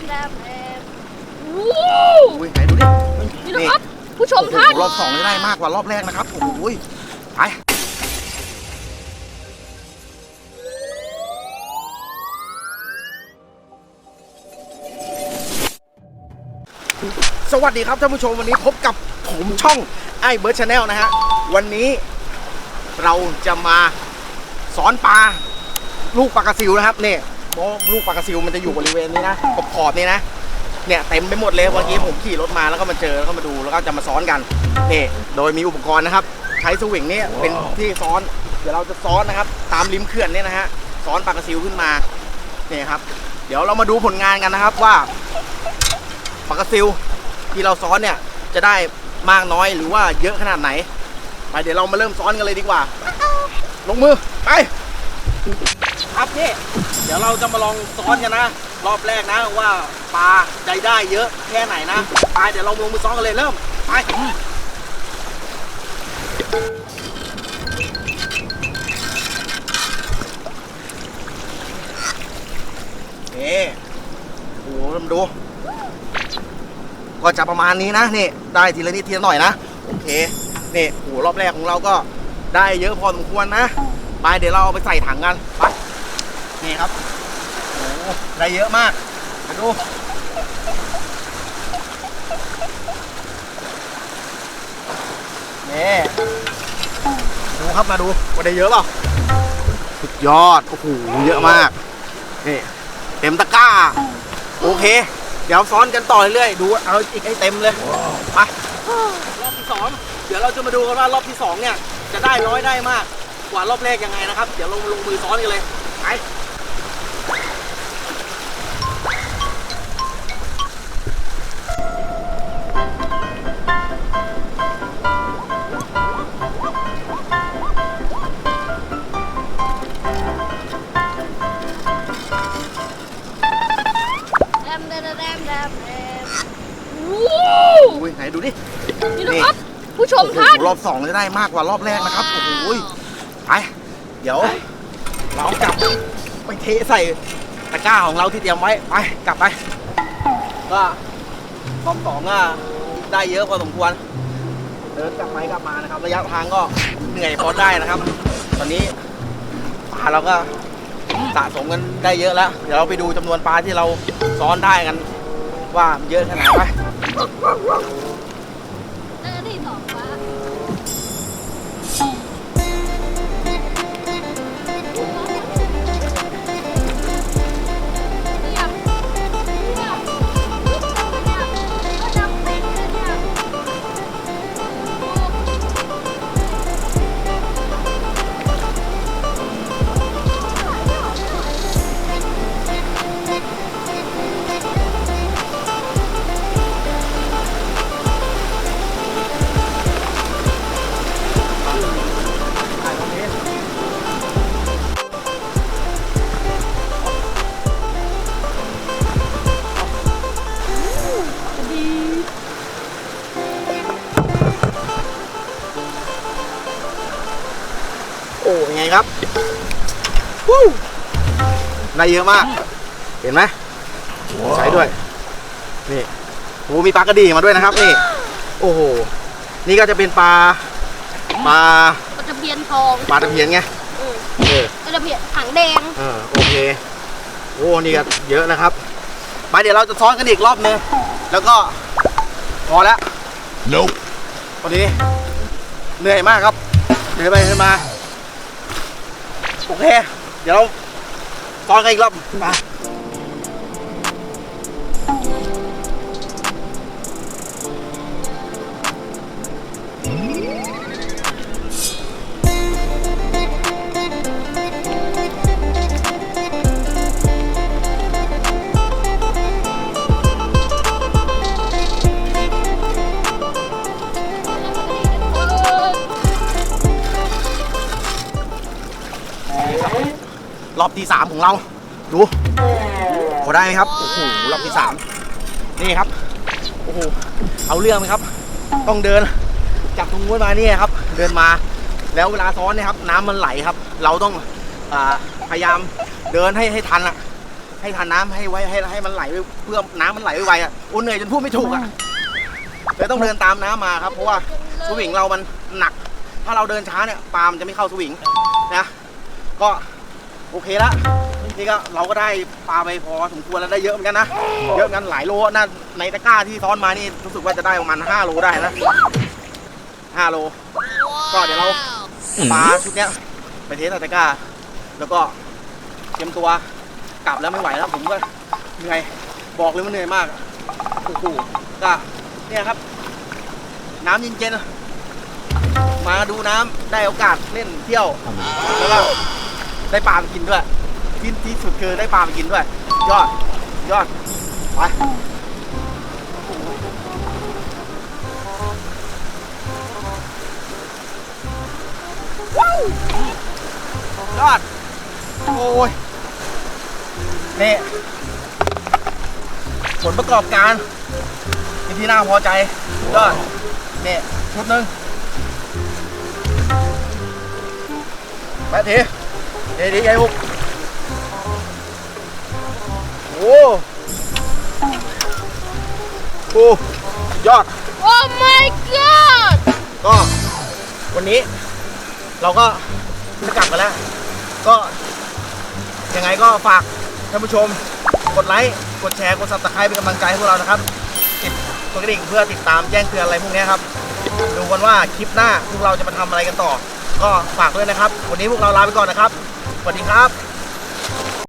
มแดมแดมว้าวอุ้ยไหนดูดินี่นะครับ ผู้ชมโอ้โหท่าน รอบสองนี่ได้มากกว่ารอบแรกนะครับ โอ้โหไป สวัสดีครับท่านผู้ชมวันนี้พบกับผมช่องไอ้เบิร์ดชาแนลนะฮะ วันนี้เราจะมาสอนปลาลูกปลากระซิวนะครับเนี่ย เพราะลูกปลากระซิวมันจะอยู่บริเวณนี้นะขอบขอบๆนี่นะเนี่ยเต็มไปหมดเลยเมื่อกี้ผมขี่รถมาแล้วก็มาเจอแล้วก็มาดูแล้วก็จะมาซ้อนกันนี่โดยมีอุปกรณ์นะครับ ใช้สวิงเนี่ยเป็นที่ซ้อน เดี๋ยวเราจะซ้อนนะครับ ตามริมเขื่อนเนี่ยนะฮะซ้อนปลากระซิวขึ้นมาเนี่ยครับ เดี๋ยวเรามาดูผลงานกันนะครับว่าปลากระซิวที่เราซ้อนเนี่ยจะได้มากน้อยหรือว่าเยอะขนาดไหน ไปเดี๋ยวเรามาเริ่มซ้อนกันเลยดีกว่า ลงมือ ไป ครับนี่เดี๋ยวเราจะมาลองซ้อนกันนะ รอบแรกนะว่าปลาใจได้เยอะแค่ไหนนะไปเดี๋ยวเราลงมือซ้อนกันเลยเริ่มไปนี่โอ้โหมาดู ก็จะประมาณนี้นะนี่ได้ทีละนิดทีละหน่อยนะ โอเคนี่โอ้โหรอบแรกของเราก็ได้เยอะพอสมควรนะ ไปเดี๋ยวเราเอาไปใส่ถังกันไป นี่ครับโอ้โหได้เยอะมากมาดูนี่ดูครับมาดูว่าได้เยอะเปล่าสุดยอด โอ้โห เยอะมาก นี่ เต็มตะกร้า โอเค เดี๋ยวซ้อนกันต่อเรื่อยๆ ดู เอาอีกให้เต็มเลย ไป รอบที่สองเดี๋ยวเราจะมาดูกันว่ารอบที่สองเนี่ย จะได้น้อยได้มาก กว่ารอบแรกยังไงนะครับ เดี๋ยวลงลงมือซ้อนกันเลย ไป มแดมแดมแดมแดมว้าวอุ้ยไหนดูดิ นี่นะครับ ผู้ชมโอ้โหท่านรอบสองจะได้มากกว่ารอบแรกนะครับ โอ้โหไปเดี๋ยว เรากลับไปเทใส่ตะกร้าของเราที่เตรียมไว้ ไป กลับไป ก็รอบสองก็ได้เยอะพอสมควร เดินกลับไปกลับมานะครับ ระยะทางก็เหนื่อยพอได้นะครับ ตอนนี้ปลาเราก็สะสมกันได้เยอะแล้ว เดี๋ยวเราไปดูจำนวนปลาที่เราซ้อนได้กัน ว่ามันเยอะขนาดไหน วู้ได้เยอะมาก เห็นไหมใช้ด้วย นี่โอ้มีปลากระดีมาด้วยนะครับ นี่ โอ้โห นี่ก็จะเป็นปลา ปลาปลาตะเพียนทองปลาตะเพียนไงเออเออปลาตะเพียนถังแดง เออ โอเค โอ้ นี่ก็เยอะนะครับ ไปเดี๋ยวเราจะซ้อนกันอีกรอบนึง แล้วก็พอแล้ว Nope. วันนี้เหนื่อยมากครับ เหนื่อยไปเหนื่อยมา โอเค เดี๋ยวเราซ้อนกันอีกรอบมา รอบที่สามของเรา ดูพอได้ไหมครับ โอ้โห รอบที่สามนี่ครับ โอ้โห เอาเรื่องไหมครับ ต้องเดิน จากตรงนู้นมาเนี่ยครับ เดินมา แล้วเวลาซ้อนเนี่ยครับ น้ำมันไหลครับ เราต้องอพยายามเดินให้ให้ทันอะให้ทานน้ำให้ไว้ให้ให้มันไหลเพื่อน้ำมันไหลไวอะโอ้เหนื่อยจนพูดไม่ถูกอะเลยต้องเดินตามน้ำมาครับ เพราะว่าสวิงเรามันหนัก ถ้าเราเดินช้าเนี่ยปลามันจะไม่เข้าสวิงนะ ก็ โอเคละนี่ก็เราก็ได้ปลาไปพอสมควรแล้วได้เยอะเหมือนกันนะ เยอะเหมือนกันหลายโลน่าในตะกร้าที่ซ้อนมานี่รู้สึกว่าจะได้ประมาณ5โลได้นะ5โลก็เดี๋ยวเราปลาชุดเนี้ยไปเทสในตะกร้า แล้วก็เตรียมตัวกลับแล้วไม่ไหวแล้วผมก็เหนื่อยบอกเลยว่าเหนื่อยมากอะโอ้โหก็เนี่ยครับ น้ำเย็นๆมาดูน้ำได้โอกาสเล่นเที่ยวแล้วก็ ได้ปลาไปกินด้วยที่ที่สุดคือได้ปลาไปกินด้วย ยอด ยอด ไปว้าวยอด โอ้ยนี่ผลประกอบการเป็นที่น่าพอใจยอดนี่ชุดหนึ่งแปะที เดี๋ยวดีไงบุกโอ้โหยอด โอ้ my god ก็วันนี้ เราก็จะกลับกันแล้ว ก็ ยังไงก็ฝากท่านผู้ชม กดไลค์ กดแชร์ กดซับสไครป์เป็นกำลังใจให้พวกเรานะครับติดตัวกระดิ่งเพื่อติดตามแจ้งเตือนอะไรพวกนี้ครับ ดูกันว่าคลิปหน้าพวกเราจะมาทำอะไรกันต่อ ก็ฝากด้วยนะครับ วันนี้พวกเราลาไปก่อนนะครับส สวัสดีครับ